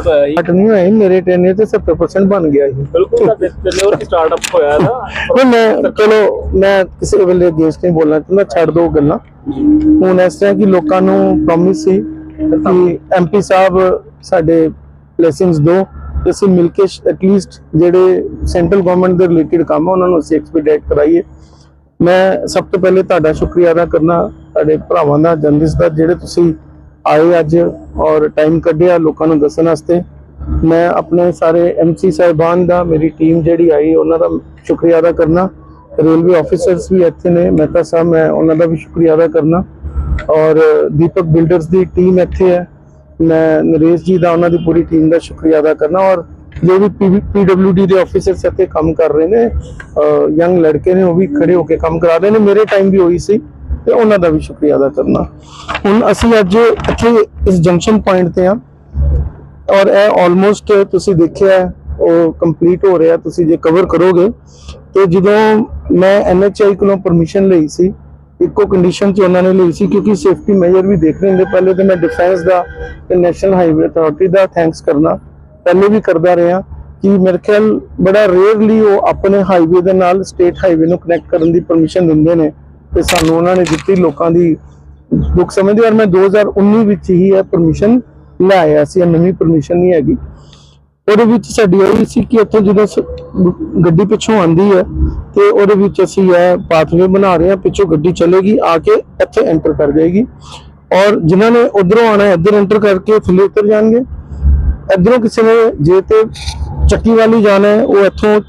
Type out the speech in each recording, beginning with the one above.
Start ਹੋਇਆ ਸੀ। ਨਹੀਂ ਹੋਇਆ ਮੇਰੇ ਟੈਨੇ ਤੇ 70% ਬਣ ਗਿਆ ਸੀ। ਬਿਲਕੁਲ ਤਾਂ ਟੈਨਿਓਰ ਕੀ ਸਟਾਰਟਅਪ ਹੋਇਆ ਨਾ? ਮੈਂ ਚਲੋ ਮੈਂ ਕਿਸੇ ਵੇਲੇ ਅਗੇਂਸਟ ਨਹੀਂ ਬੋਲਣਾ ਚਾਹੁੰਦਾ ਛੱਡ ਦੋ ਗੱਲਾਂ। ਹੁਣ ਇਸ ਤਰ੍ਹਾਂ ਕਿ ਲੋਕਾਂ ਨੂੰ ਪ੍ਰੋਮਿਸ ਸੀ ਕਿ ਐਮਪੀ ਸਾਹਿਬ ਸਾਡੇ ਬਲੇਸਿੰਗਸ ਦੋ ਤੇ ਅਸੀਂ ਮਿਲ ਕੇ ਐਟਲੀਸਟ ਜਿਹੜੇ ਸੈਂਟਰਲ ਗਵਰਨਮੈਂਟ ਦੇ ਰਿਲੇਟਡ ਕੰਮ ਆ ਉਹਨਾਂ ਨੂੰ ਅਸੀਂ ਐਕਸਪੀਡਾਈਟ ਕਰਾਈਏ। ਮੈਂ ਸਭ ਤੋਂ ਪਹਿਲੇ ਤੁਹਾਡਾ ਸ਼ੁਕਰੀਆ ਅਦਾ ਕਰਨਾ ਤੁਹਾਡੇ ਭਰਾਵਾਂ ਦਾ ਜਰਨਲਿਸਟ ਦਾ ਜਿਹੜੇ ਤੁਸੀਂ ਆਏ ਅੱਜ ਔਰ ਟਾਈਮ ਕੱਢਿਆ ਲੋਕਾਂ ਨੂੰ ਦੱਸਣ ਵਾਸਤੇ। ਮੈਂ ਆਪਣੇ ਸਾਰੇ ਐਮਸੀ ਸਾਹਿਬਾਨ ਦਾ, ਮੇਰੀ ਟੀਮ ਜਿਹੜੀ ਆਈ, ਉਹਨਾਂ ਦਾ ਸ਼ੁਕਰੀਆ ਅਦਾ ਕਰਨਾ। ਰੇਲਵੇ ਆਫੀਸਰਸ ਵੀ ਇੱਥੇ ਨੇ, ਮਹਿਤਾ ਸਾਹਿਬ, ਮੈਂ ਉਹਨਾਂ ਦਾ ਵੀ ਸ਼ੁਕਰੀਆ ਅਦਾ ਕਰਨਾ। ਔਰ ਦੀਪਕ ਬਿਲਡਰਸ ਦੀ ਟੀਮ ਇੱਥੇ ਹੈ। ਮੈਂ ਨਰੇਸ਼ ਜੀ ਦਾ, ਉਹਨਾਂ ਦੀ ਪੂਰੀ ਟੀਮ ਦਾ ਸ਼ੁਕਰੀਆ ਅਦਾ ਕਰਨਾ। ਔਰ ਜੋ ਵੀ ਪੀਡਬਲਯੂਡੀ ਦੇ ਆਫੀਸਰਸ ਇੱਥੇ ਕੰਮ ਕਰ ਰਹੇ ਨੇ ਯੰਗ ਲੜਕੇ ਨੇ, ਉਹ ਵੀ ਖੜੇ ਹੋ ਕੇ ਕੰਮ ਕਰਾ ਰਹੇ ਨੇ। ਮੇਰੇ ਟਾਈਮ ਵੀ ਹੋਈ ਸੀ। ਤੇ ਉਹਨਾਂ ਦਾ ਵੀ ਸ਼ੁਕਰੀਆ ਅਦਾ ਕਰਨਾ। ਹੁਣ ਅਸੀਂ ਅੱਜ ਇੱਥੇ ਇਸ ਜੰਕਸ਼ਨ ਪੁਆਇੰਟ ਤੇ ਆ ਔਰ ਇਹ ਆਲਮੋਸਟ ਤੁਸੀਂ ਦੇਖਿਆ ਉਹ ਕੰਪਲੀਟ ਹੋ ਰਿਹਾ। ਤੁਸੀਂ ਜੇ ਕਵਰ ਕਰੋਗੇ, ਤੇ ਜਦੋਂ ਮੈਂ ਐਨਐਚਆਈ ਕੋਲੋਂ ਪਰਮਿਸ਼ਨ ਲਈ ਸੀ, ਇੱਕੋ ਕੰਡੀਸ਼ਨ 'ਚ ਉਹਨਾਂ ਨੇ ਲਈ ਸੀ ਕਿਉਂਕਿ ਸੇਫਟੀ ਮੈਜਰ ਵੀ ਦੇਖ ਰਹੇ ਹੁੰਦੇ। ਪਹਿਲੇ ਤੇ ਮੈਂ ਡਿਫੈਂਸ ਦਾ ਤੇ ਨੈਸ਼ਨਲ ਹਾਈਵੇ ਅਥਾਰਟੀ ਦਾ ਥੈਂਕਸ ਕਰਨਾ। ਪਹਿਲੇ ਵੀ ਕਰਦਾ ਰਿਹਾ ਕਿ ਮੇਰੇ ਖਿਆਲ ਬੜਾ ਰੇਅਰਲੀ ਉਹ ਆਪਣੇ ਹਾਈਵੇ ਦੇ ਨਾਲ ਸਟੇਟ ਹਾਈਵੇ ਨੂੰ ਕਨੈਕਟ ਕਰਨ ਦੀ ਪਰਮਿਸ਼ਨ ਦਿੰਦੇ ਨੇ। ਤੇ ਸਾਨੂੰ ਉਹਨਾਂ ਨੇ ਦਿੱਤੀ ਲੋਕਾਂ ਦੀ ਦੁੱਖ ਸਮਝਦੇ ਔਰ ਮੈਂ 2019 ਵਿੱਚ ਹੀ ਇਹ ਪਰਮਿਸ਼ਨ ਲੈ ਸੀ, ਇਹ ਨਵੀਂ ਪਰਮਿਸ਼ਨ ਨਹੀਂ ਹੈਗੀ। ਉਹਦੇ ਵਿੱਚ ਸਾਡੀ ਇਹ ਸੀ ਕਿ ਇੱਥੇ ਜਦੋਂ ਗੱਡੀ ਪਿੱਛੋਂ ਆਂਦੀ ਹੈ, ਤੇ ਉਹਦੇ ਵਿੱਚ ਅਸੀਂ ਇਹ ਪਾਥਵੇ ਬਣਾ ਰਹੇ ਹਾਂ, ਪਿੱਛੋਂ ਗੱਡੀ ਚੱਲੇਗੀ, ਆ ਕੇ ਇੱਥੇ ਐਂਟਰ ਕਰ ਜਾਏਗੀ। ਔਰ ਜਿਨ੍ਹਾਂ ਨੇ ਉਧਰੋਂ ਆਣਾ ਹੈ, ਇੱਧਰ ਐਂਟਰ ਕਰਕੇ ਥੱਲੇ ਉਤਰ ਜਾਣਗੇ। ਇੱਧਰੋਂ ਕਿਸੇ ਨੇ ਜੇ ਤੇ ਚੱਕੀ ਵਾਲੀ ਜਾਣਾ ਹੈ, ਉਹ ਇੱਥੋਂ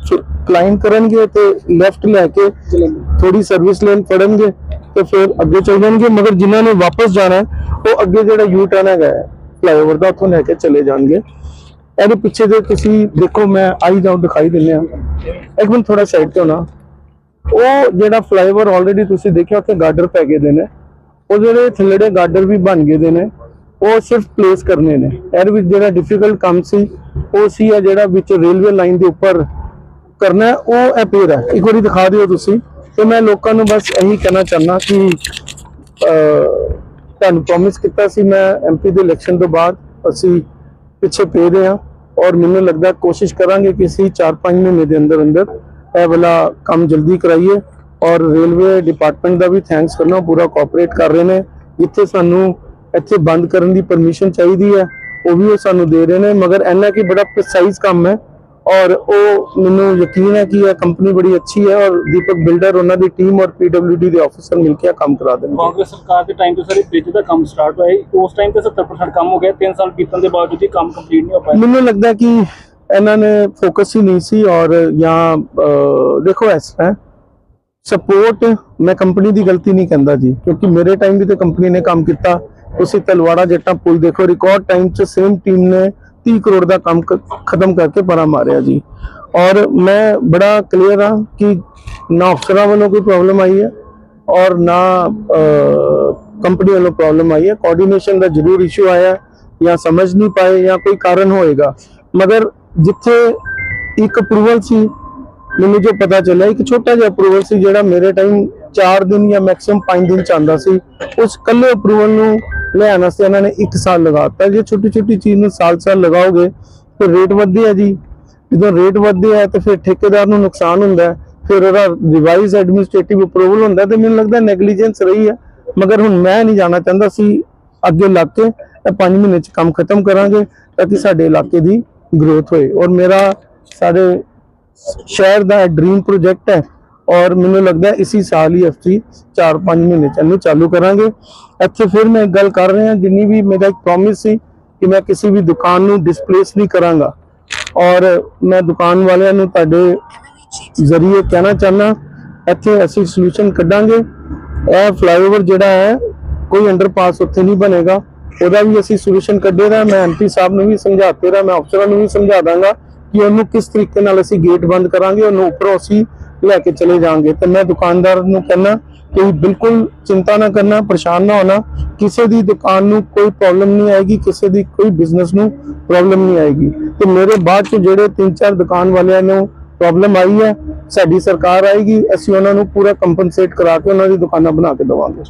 ਕਲਾਈਮ ਕਰਨਗੇ ਤੇ ਲੈਫਟ ਲੈ ਕੇ ਥੋੜੀ ਸਰਵਿਸ ਲੇਨ ਫੜਨਗੇ ਤੇ ਫਿਰ ਅੱਗੇ ਚੱਲ ਜਾਣਗੇ। ਮਗਰ ਜਿਨ੍ਹਾਂ ਨੇ ਵਾਪਸ ਜਾਣਾ ਉਹ ਅੱਗੇ ਜਿਹੜਾ ਯੂ ਟਰਨ ਹੈਗਾ ਫਲਾਈਓਵਰ ਦਾ, ਉੱਥੋਂ ਲੈ ਕੇ ਚਲੇ ਜਾਣਗੇ। ਇਹਦੇ ਪਿੱਛੇ ਦੇ ਤੁਸੀਂ ਦੇਖੋ, ਮੈਂ ਆਈ ਜਾਉ ਦਿਖਾਈ ਦਿੰਦੇ ਆ ਇੱਕ ਮਿੰਟ ਥੋੜਾ ਸਾਈਡ ਤੇ ਹੋਣਾ। ਉਹ ਜਿਹੜਾ ਫਲਾਈਓਵਰ ਆਲਰੇਡੀ ਤੁਸੀਂ ਦੇਖਿਆ, ਉੱਥੇ ਗਾਰਡਰ ਪੈ ਗਏ ਦੇ ਨੇ। ਉਹ ਜਿਹੜੇ ਥੱਲੜੇ ਗਾਰਡਰ ਵੀ ਬਣ ਗਏ ਦੇ ਨੇ, ਉਹ ਸਿਰਫ ਪਲੇਸ ਕਰਨੇ ਨੇ। ਇਹਦੇ ਵਿੱਚ ਜਿਹੜਾ ਡਿਫਿਕਲਟ ਕੰਮ ਸੀ, ਉਹ ਸੀ ਆ ਜਿਹੜਾ ਵਿੱਚ ਰੇਲਵੇ ਲਾਈਨ ਦੇ ਉੱਪਰ ਕਰਨਾ ਉਹ ਇਹ ਅਪੀਅਰ ਹੈ। ਇੱਕ ਵਾਰੀ ਦਿਖਾ ਦਿਓ ਤੁਸੀਂ। ਤੇ ਮੈਂ ਲੋਕਾਂ ਨੂੰ ਬਸ ਇਹੀ ਕਹਿਣਾ ਚਾਹੁੰਦਾ ਕਿ ਤੁਹਾਨੂੰ ਪ੍ਰੋਮਿਸ ਕੀਤਾ ਸੀ ਮੈਂ ਐਮਪੀ ਦੇ ਇਲੈਕਸ਼ਨ ਤੋਂ ਬਾਅਦ ਅਸੀਂ ਪਿੱਛੇ ਪੇ ਰਹੇ ਹਾਂ ਔਰ ਮੈਨੂੰ ਲੱਗਦਾ ਕੋਸ਼ਿਸ਼ ਕਰਾਂਗੇ ਕਿ ਅਸੀਂ 4-5 ਮਹੀਨੇ ਦੇ ਅੰਦਰ ਅੰਦਰ ਇਹ ਵਾਲਾ ਕੰਮ ਜਲਦੀ ਕਰਾਈਏ ਔਰ ਰੇਲਵੇ ਡਿਪਾਰਟਮੈਂਟ ਦਾ ਵੀ ਥੈਂਕਸ ਕਰਨਾ ਪੂਰਾ ਕੋਆਪਰੇਟ ਕਰ ਰਹੇ ਨੇ। ਜਿੱਥੇ ਸਾਨੂੰ ਇੱਥੇ ਬੰਦ ਕਰਨ ਦੀ ਪਰਮਿਸ਼ਨ ਚਾਹੀਦੀ ਹੈ, ਉਹ ਵੀ ਉਹ ਸਾਨੂੰ ਦੇ ਰਹੇ ਨੇ। ਮਗਰ ਇੰਨਾ ਕਿ ਬੜਾ ਪ੍ਰੀਸਾਈਜ਼ ਕੰਮ ਹੈ ਔਰ ਉਹ ਮੈਨੂੰ ਯਕੀਨ ਹੈ ਕਿ ਇਹ ਕੰਪਨੀ ਬੜੀ ਅੱਛੀ ਹੈ ਔਰ ਦੀਪਕ ਬਿਲਡਰ ਉਹਨਾਂ ਦੀ ਟੀਮ ਔਰ ਪੀਡਬਲਯੂਡੀ ਦੇ ਆਫੀਸਰ ਮਿਲ ਕੇ ਕੰਮ ਕਰਾ ਦੇਣਗੇ। ਕਾਂਗਰਸ ਸਰਕਾਰ ਦੇ ਟਾਈਮ ਤੇ ਸਾਰੇ ਬ੍ਰਿਜ ਦਾ ਕੰਮ ਸਟਾਰਟ ਹੋਇਆ ਉਸ ਟਾਈਮ ਤੇ 70% ਕੰਮ ਹੋ ਗਿਆ। 3 ਸਾਲ ਬੀਤਣ ਦੇ ਬਾਵਜੂਦ ਵੀ ਕੰਮ ਕੰਪਲੀਟ ਨਹੀਂ ਹੋ ਪਾਇਆ। ਮੈਨੂੰ ਲੱਗਦਾ ਕਿ ਇਹਨਾਂ ਨੇ ਫੋਕਸ ਹੀ ਨਹੀਂ ਸੀ ਔਰ ਜਾਂ ਦੇਖੋ ਇਸ ਤਰ੍ਹਾਂ ਸਪੋਰਟ ਮੈਂ ਕੰਪਨੀ ਦੀ ਗਲਤੀ ਨਹੀਂ ਕਹਿੰਦਾ ਜੀ ਕਿਉਂਕਿ ਮੇਰੇ ਟਾਈਮ ਵੀ ਤੇ ਕੰਪਨੀ ਨੇ ਕੰਮ ਕੀਤਾ। ਤੁਸੀਂ ਤਲਵਾੜਾ ਜੱਟਾਂ ਪੁਲ ਦੇਖੋ ਰਿਕਾਰਡ ਟਾਈਮ 'ਚ ਸੇਮ ਟੀਮ ਨੇ 30 ਕਰੋੜ ਦਾ ਕੰਮ ਕ- ਖਤਮ ਕਰਕੇ ਪਰਾਂ ਮਾਰਿਆ ਜੀ। ਔਰ ਮੈਂ ਬੜਾ ਕਲੀਅਰ ਹਾਂ ਕਿ ਨਾ ਅਫਸਰਾਂ ਵੱਲੋਂ ਕੋਈ ਪ੍ਰੋਬਲਮ ਆਈ ਹੈ ਔਰ ਨਾ ਕੰਪਨੀ ਵੱਲੋਂ ਪ੍ਰੋਬਲਮ ਆਈ ਹੈ। ਕੋਆਰਡੀਨੇਸ਼ਨ ਦਾ ਜ਼ਰੂਰ ਇਸ਼ੂ ਆਇਆ ਜਾਂ ਸਮਝ ਨਹੀਂ ਪਾਏ ਜਾਂ ਕੋਈ ਕਾਰਨ ਹੋਏਗਾ। ਮਗਰ ਜਿੱਥੇ ਇੱਕ ਅਪਰੂਵਲ ਸੀ, ਮੈਨੂੰ ਜੋ ਪਤਾ ਚੱਲਿਆ, ਇੱਕ ਛੋਟਾ ਜਿਹਾ ਅਪਰੂਵਲ ਸੀ ਜਿਹੜਾ ਮੇਰੇ ਟਾਈਮ 4 ਦਿਨ ਜਾਂ ਮੈਕਸਿਮਮ 5 ਦਿਨ ਚ ਆਉਂਦਾ ਸੀ। ਉਸ ਕੱਲੇ ਅਪਰੂਵਲ ਨੂੰ ਲਿਆਉਣ ਵਾਸਤੇ ਇਹਨਾਂ ਨੇ 1 ਸਾਲ ਲਗਾਤਾ ਜੇ ਛੋਟੀ ਛੋਟੀ ਚੀਜ਼ ਨੂੰ ਸਾਲ-ਸਾਲ ਲਗਾਓਗੇ, ਤਾਂ ਰੇਟ ਵੱਧਦੇ ਆ ਜੀ। ਜਦੋਂ ਰੇਟ ਵੱਧਦੇ ਆ ਤਾਂ ਫਿਰ ਠੇਕੇਦਾਰ ਨੂੰ ਨੁਕਸਾਨ ਹੁੰਦਾ ਫਿਰ ਉਹਦਾ ਰਿਵਾਈਜ਼ ਐਡਮਿਨਿਸਟ੍ਰੇਟਿਵ ਅਪਰੂਵਲ ਹੁੰਦਾ ਤੇ ਮੈਨੂੰ ਲੱਗਦਾ ਨੈਗਲੀਜੈਂਸ ਰਹੀ ਹੈ। ਮਗਰ ਹੁਣ ਮੈਂ ਨਹੀਂ ਜਾਣਾ ਚਾਹੁੰਦਾ ਸੀ। ਅੱਗੇ ਲੱਗ ਕੇ ਇਹ 5 ਮਹੀਨੇ ਚ ਕੰਮ ਖਤਮ ਕਰਾਂਗੇ, ਤਾਂ ਕਿ ਸਾਡੇ ਇਲਾਕੇ ਦੀ ਗਰੋਥ ਹੋਏ। ਔਰ ਮੇਰਾ ਸਾਡੇ ਸ਼ਹਿਰ ਦਾ ਡ੍ਰੀਮ ਪ੍ਰੋਜੈਕਟ ਹੈ ਔਰ ਮੈਨੂੰ ਲੱਗਦਾ ਹੈ ਸਾਲ ਹੀ ਅਸੀਂ 4-5 ਮਹੀਨੇ ਚ ਇਹਨੂੰ ਚਾਲੂ ਕਰਾਂਗੇ। ਇੱਥੇ ਫਿਰ ਮੈਂ ਇੱਕ ਗੱਲ ਕਰ ਰਿਹਾ, ਜਿੰਨੀ ਵੀ ਮੇਰਾ ਇੱਕ ਪ੍ਰੋਮਿਸ ਸੀ ਕਿ ਮੈਂ ਕਿਸੇ ਵੀ ਦੁਕਾਨ ਨੂੰ ਡਿਸਪਲੇਸ ਨਹੀਂ ਕਰਾਂਗਾ। ਔਰ ਮੈਂ ਦੁਕਾਨ ਵਾਲਿਆਂ ਨੂੰ ਤੁਹਾਡੇ ਜ਼ਰੀਏ ਕਹਿਣਾ ਚਾਹਨਾ ਇੱਥੇ ਅਸੀਂ ਸੋਲੂਸ਼ਨ ਕੱਢਾਂਗੇ। ਇਹ ਫਲਾਈਓਵਰ ਜਿਹੜਾ ਹੈ, ਕੋਈ ਅੰਡਰਪਾਸ ਉੱਥੇ ਨਹੀਂ ਬਣੇਗਾ। ਉਹਦਾ ਵੀ ਅਸੀਂ ਸੋਲੂਸ਼ਨ ਕੱਢੇਗਾ ਮੈਂ ਐਮਪੀ ਸਾਹਿਬ ਨੂੰ ਵੀ ਸਮਝਾਤੇ ਰਹਾ ਮੈਂ ਅਫਸਰਾਂ ਨੂੰ ਵੀ ਸਮਝਾ ਦਾਂਗਾ। ਕਿ ਉਹਨੂੰ ਕਿਸ ਤਰੀਕੇ ਨਾਲ ਅਸੀਂ ਗੇਟ ਬੰਦ ਕਰਾਂਗੇ, ਉਹਨੂੰ ਉੱਪਰੋਂ ਅਸੀਂ ਲੈ ਕੇ ਚਲੇ ਜਾਾਂਗੇ ਤੇ ਮੈਂ ਦੁਕਾਨਦਾਰ ਨੂੰ ਕਹਿਣਾ ਕਿ ਬਿਲਕੁਲ ਚਿੰਤਾ ਨਾ ਕਰਨਾ, ਪਰੇਸ਼ਾਨ ਨਾ ਹੋਣਾ। ਕਿਸੇ ਦੀ ਦੁਕਾਨ ਨੂੰ ਕੋਈ ਪ੍ਰੋਬਲਮ ਨਹੀਂ ਆਏਗੀ, ਕਿਸੇ ਦੀ ਕੋਈ ਬਿਜ਼ਨਸ ਨੂੰ ਪ੍ਰੋਬਲਮ ਨਹੀਂ ਆਏਗੀ। ਤੇ ਮੇਰੇ ਬਾਅਦ ਚ ਜਿਹੜੇ ਤਿੰਨ ਚਾਰ ਦੁਕਾਨ ਵਾਲਿਆਂ ਨੂੰ ਪ੍ਰੋਬਲਮ ਆਈ ਹੈ, ਸਾਡੀ ਸਰਕਾਰ ਆਏਗੀ, ਅਸੀਂ ਉਹਨਾਂ ਨੂੰ ਪੂਰਾ ਕੰਪਨਸੇਟ ਕਰਾ ਕੇ ਉਹਨਾਂ ਦੀ ਦੁਕਾਨਾਂ ਬਣਾ ਕੇ ਦੇਵਾਂਗੇ।